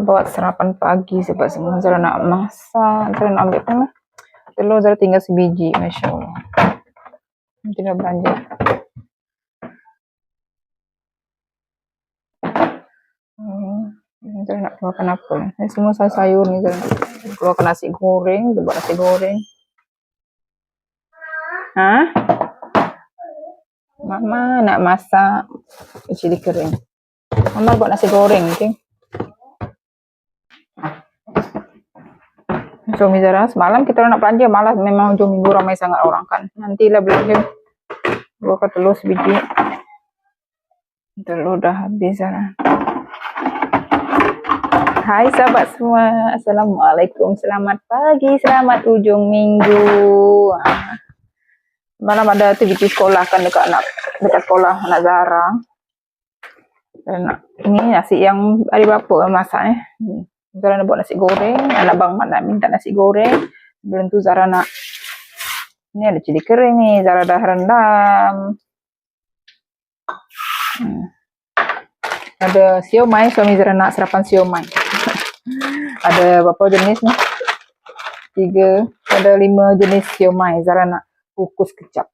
buat sarapan pagi sebab semua Zara nak masak. Zara nak ambil apa ni? Telur Zara tinggal sebiji, Masya Allah. Nanti dah belanja. Hmm. Zara nak keluarkan apa? Ini semua sayur-sayur ni Zara. Keluarkan nasi goreng, dia buat nasi goreng. Ha? Mama nak masak cili kering. Mama buat nasi goreng, okey? Suami Zara, semalam kita nak belanja, malas memang hujung minggu ramai sangat orang kan. Nantilah belanja. Keluarkan telur sebiji. Telur dah habis Zara. Hai sahabat semua, Assalamualaikum, selamat pagi, selamat ujung minggu. Malam ada aktiviti sekolah kan dekat anak dekat sekolah anak Zara. Dan ini nasi yang hari berapa masak eh. Hmm. Zara nak buat nasi goreng, anak bang Mat nak minta nasi goreng. Sebelum tu Zara nak ini ada cili kering ni, Zara dah rendam. Hmm. Ada siomay, suami Zara nak sarapan siomay. ada berapa jenis ni? Tiga, ada lima jenis siomay. Zara nak kukus kecap.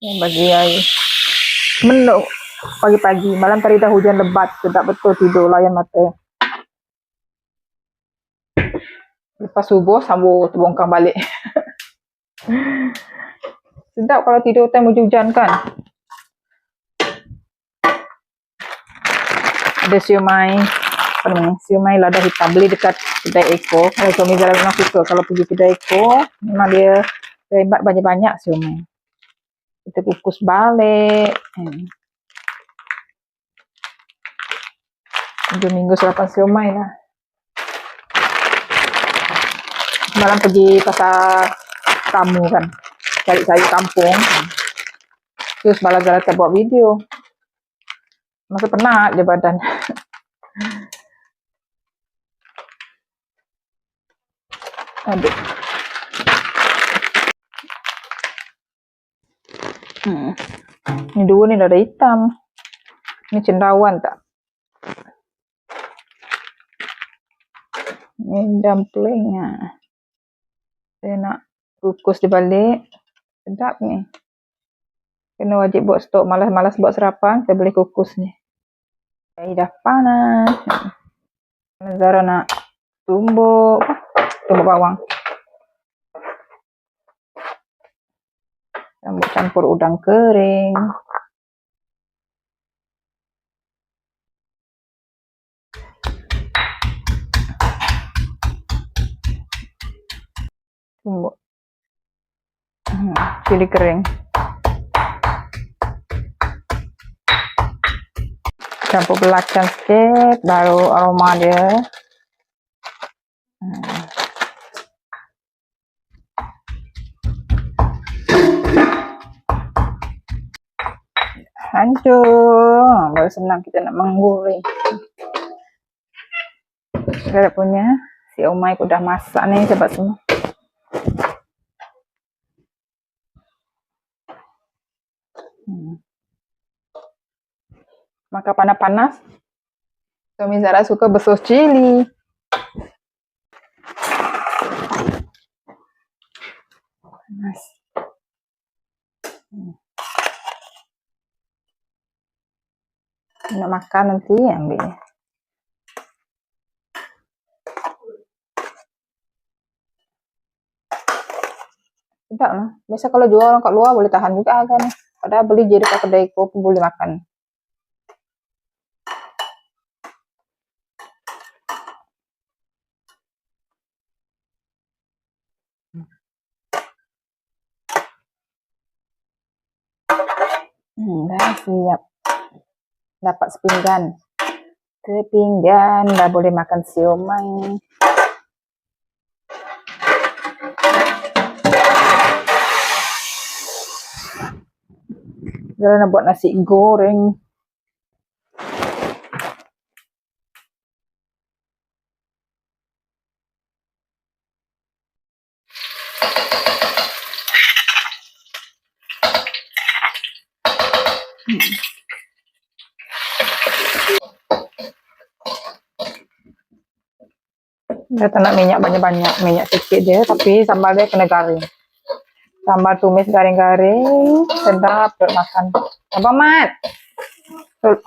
Yang bagi air. Menuk pagi-pagi. Malam tadi dah hujan lebat. Tidak betul tidur layan mata. Lepas subuh sambung terbongkar balik. Sedap kalau tidur time hujan kan. Ada siomay. Apa? Siomay lada hitam. Beli dekat kedai Eko. Kalau suami Zara memang suka. Kalau pergi kedai Eko, memang dia hebat banyak-banyak siomay. Kita kukus balik. Hmm. Dua minggu sarapan siomay lah. Malam pergi pasar tamu kan. Cari sayur kampung. Terus tak buat video. Masa penat je badan. Aduh. Hmm. Ni dua ni dah ada hitam. Ni cendawan tak? Ni dumpling ah. Saya nak kukus di balik. Sedap ni. Kena wajib buat stok. Malas-malas buat sarapan, saya boleh kukus ni. Air dah panas. Zara nak tumbuk. Tumbuk bawang. Tumbuk campur udang kering. Tumbuk. Hmm, cili kering. Campur belacan sikit, baru aroma dia. Hmm. Hancur. Baru senang kita nak menggoreng. Saya punya si Umay aku dah masak ni cepat semua. Hmm. Maka panas-panas. Suami Zara suka bersos cili. Panas. Hmm. Nak makan nanti ambil. Sedap lah. Biasa kalau jual orang kat luar boleh tahan juga harganya. Padahal beli je dekat kedai ko pun boleh makan. Hmm, dah siap. Dapat sepinggan. Sepinggan dah boleh makan siomay. Nak buat nasi goreng. Dia nak minyak banyak-banyak, minyak sikit dia, tapi sambal dia kena garing. Sambal tumis garing-garing, sedap buat makan. Abang Mat, Tul-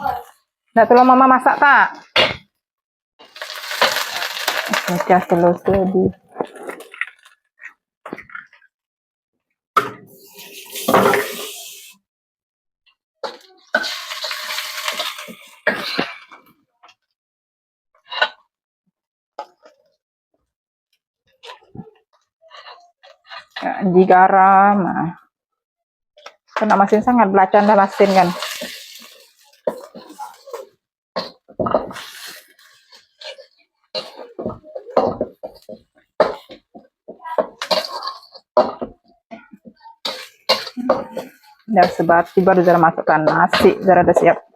tolong mama masak tak? Macam telur tadi. Di garam. ah. Kena masin sangat belacan dah masin kan. Dah sebati baru Zara masukkan nasi. Zara dah siap.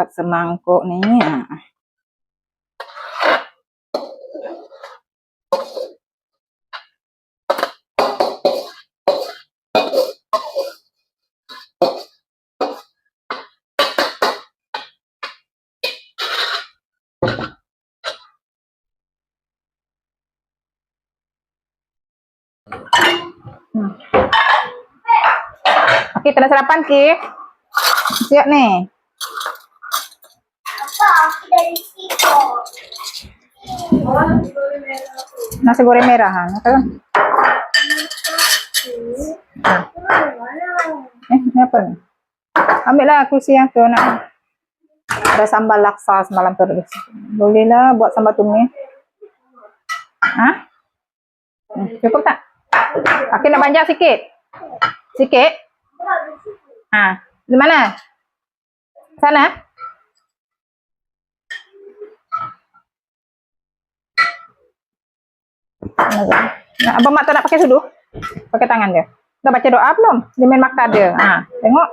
Dapat semangkuk ni. ah. Hmm. Okey, kena sarapan, Ki. Siap ni. Aku dari? Nasi goreng merah. Ha? Nak kan? Eh, ni apa ni? Ambil lah kursi yang tu nak. Ada sambal laksa semalam tu. Boleh buat sambal tumis. Ha? Hmm, cukup tak? Okey nak banyak sikit. Sikit? Ha. Di mana? Sana? Nah, abang mak tak nak pakai sudu? Pakai tangan dia. Dah baca doa belum? Dia main makan dia. Ha, tengok.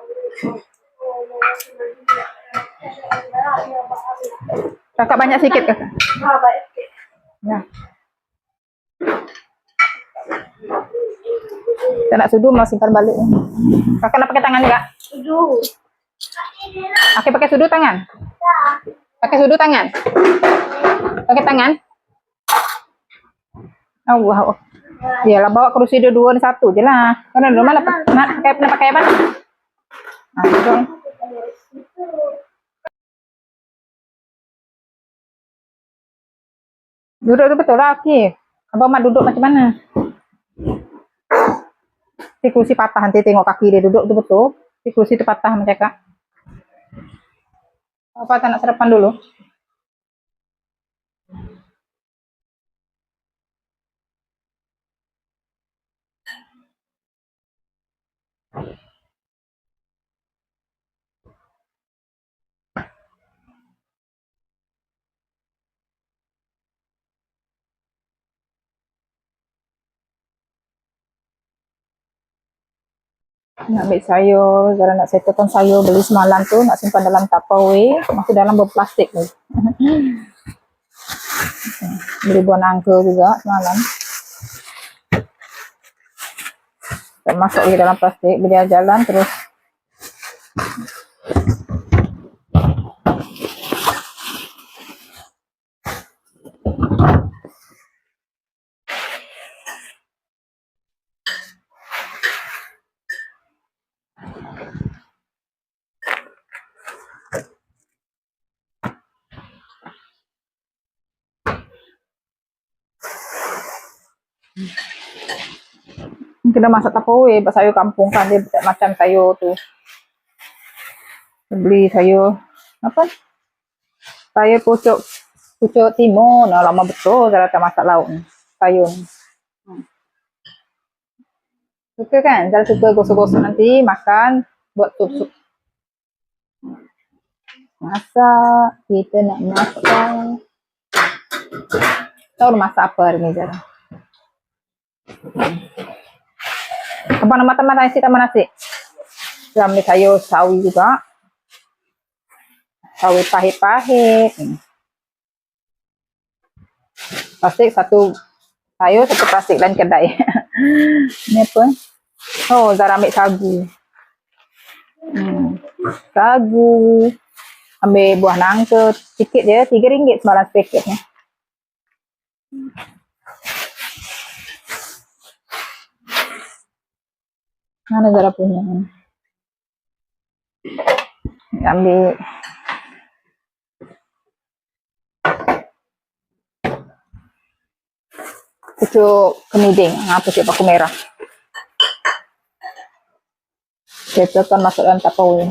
Kakak banyak sikit kakak. Ya. Tak nak sudu mau simpan balik. Kakak nak pakai tangan juga? Aduh. Pakai pakai sudu tangan. Pakai sudu tangan. Pakai tangan. Oh, wow. Yalah bawa kerusi dia dua ni satu je lah. Karena di rumah lah nak pakai nak pakai apa? Ah, betul. Duduk tu betul lah, okey. Abang Mat duduk macam mana? Si kursi patah nanti tengok kaki dia duduk tu betul. Si kursi tu patah macam cakap. Apa tak nak sarapan dulu? Nak ambil sayur, Zara nak settlekan sayur beli semalam tu, nak simpan dalam Tupperware, masih dalam berplastik ni. beli buah nangka juga semalam. Masuk lagi dalam plastik, beli jalan terus. Kita masak Tupperware, buat sayur kampung kan dia tak macam sayur tu. Beli sayur apa? Sayur pucuk pucuk timun. Nah, lama betul saya tak masak lauk ni. Sayur ni. Hmm. Suka kan? Kalau suka gosok-gosok nanti makan buat sup-sup. Masak, kita nak masak. Tahu masak apa hari ni Zara? Apa nama teman nasi tambah nasi? Kita ambil sayur sawi juga. Sawi pahit-pahit. Plastik satu sayur, satu plastik lain kedai. Ini apa? Oh, Zara ambil sagu. Hmm. Sagu. Ambil buah nangka. Sikit je, tiga ringgit semalam sepaketnya. Mana Zara punya? Ambil pucuk kemiding, ah, pucuk paku merah. Kita kan masuk dalam tapauin.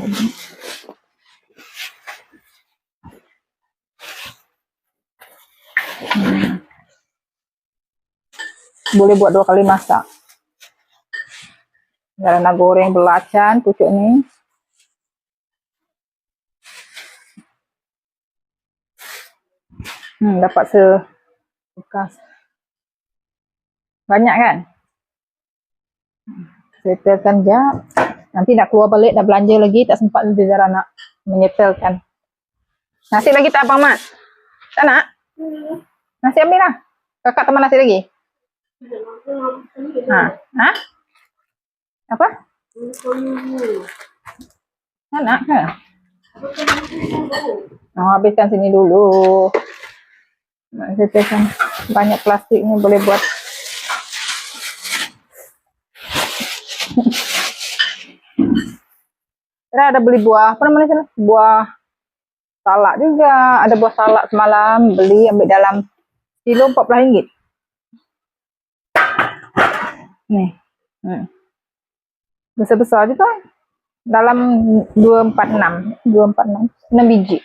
Hmm. Boleh buat dua kali masak. Karena goreng belacan pucuk ni. Hmm, dapat se bekas. Banyak kan? Setelkan jap. Nanti nak keluar balik, nak belanja lagi, tak sempat nanti Zara nak menyetelkan. Nasi lagi tak Abang Mat? Tak nak? Nasi ambil lah. Kakak teman nasi lagi? Ha? Ha? Apa? Tak nak ke? Oh, habiskan sini dulu. Setelkan banyak plastik ni boleh buat Kira ada beli buah, apa namanya sana? Buah salak juga. Ada buah salak semalam, beli ambil dalam kilo RM14. Nih. Hmm. Besar-besar juga. Dalam 246. 246. 6 biji.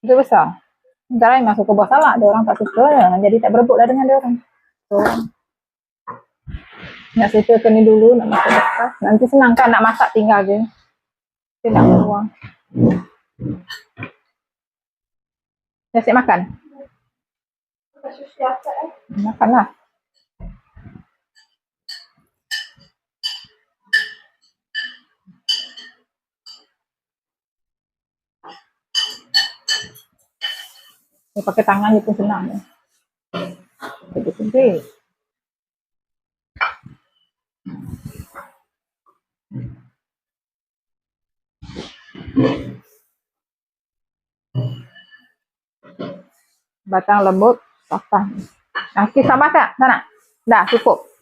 Besar-besar. Sementara yang masuk ke buah salak, ada orang tak suka. Jadi tak berebut lah dengan dia orang. So, nak setelkan ni dulu, nak masak bekas. Nanti senang kan nak masak tinggal je. Kita nak buang. Dah siap makan? Makanlah. Ya, pakai tangan pun senang. Ya. Sedih-sedih. Batang lembut, patah. Nah, kisah masak sana. Dah cukup.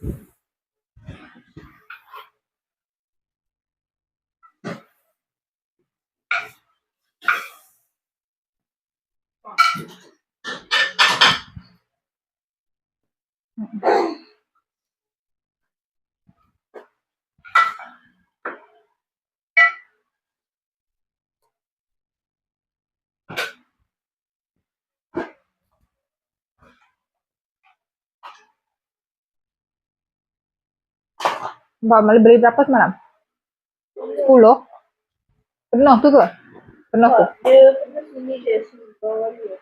Mbak beli berapa semalam? 10? Penuh tu ke? Penuh tu? Dia bawah dia.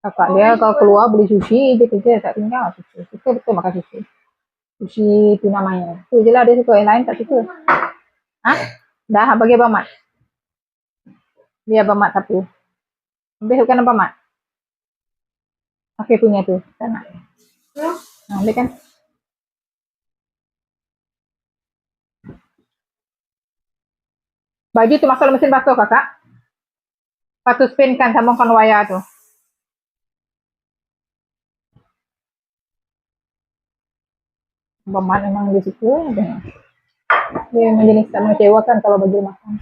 Kakak dia kalau keluar beli sushi, dia kerja tak tinggal sushi. Suka betul makan sushi. Sushi tu namanya. Tu je lah dia suka, yang lain tak suka. Ha? Dah, bagi Abang Mat. Biar Abang Mat sapu. Ambil bukan Abang Mat. Pakai punya tu. Tak nak. Ha, kan. Baju tu masuk mesin basuh kakak. Lepas tu spin kan sambungkan wayar tu. Memang suka. Dia, dia memang jenis tak mengecewakan kalau bagi makan.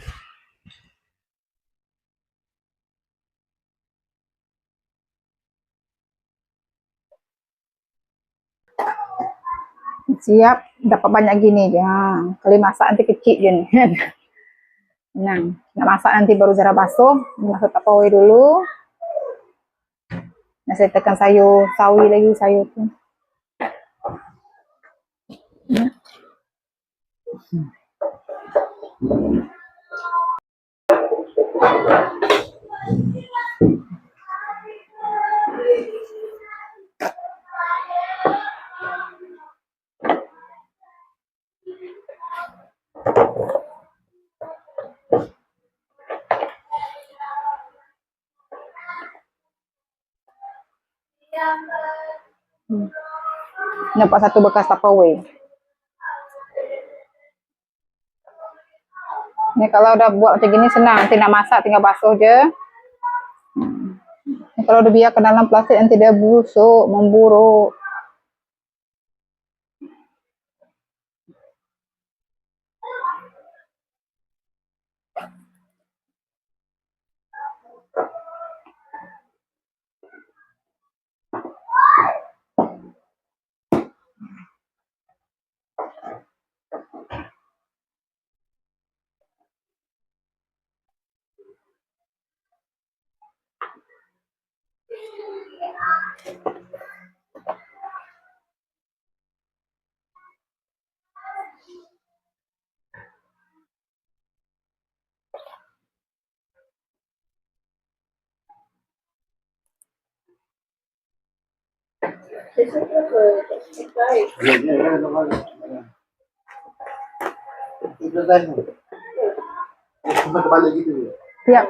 Siap, dapat banyak gini. Ha. Kali masak nanti kecil je ni. Nah, nak masak nanti baru Zara basuh. Masuk Tupperware dulu. Nah, saya tekan sayur sawi lagi sayur tu. Nampak satu bekas Tupperware. Kalau udah buat macam gini senang, nak masak tinggal basuh je. Kalau udah biar ke dalam plastik nanti dia busuk, memburuk. Gitu. Siap.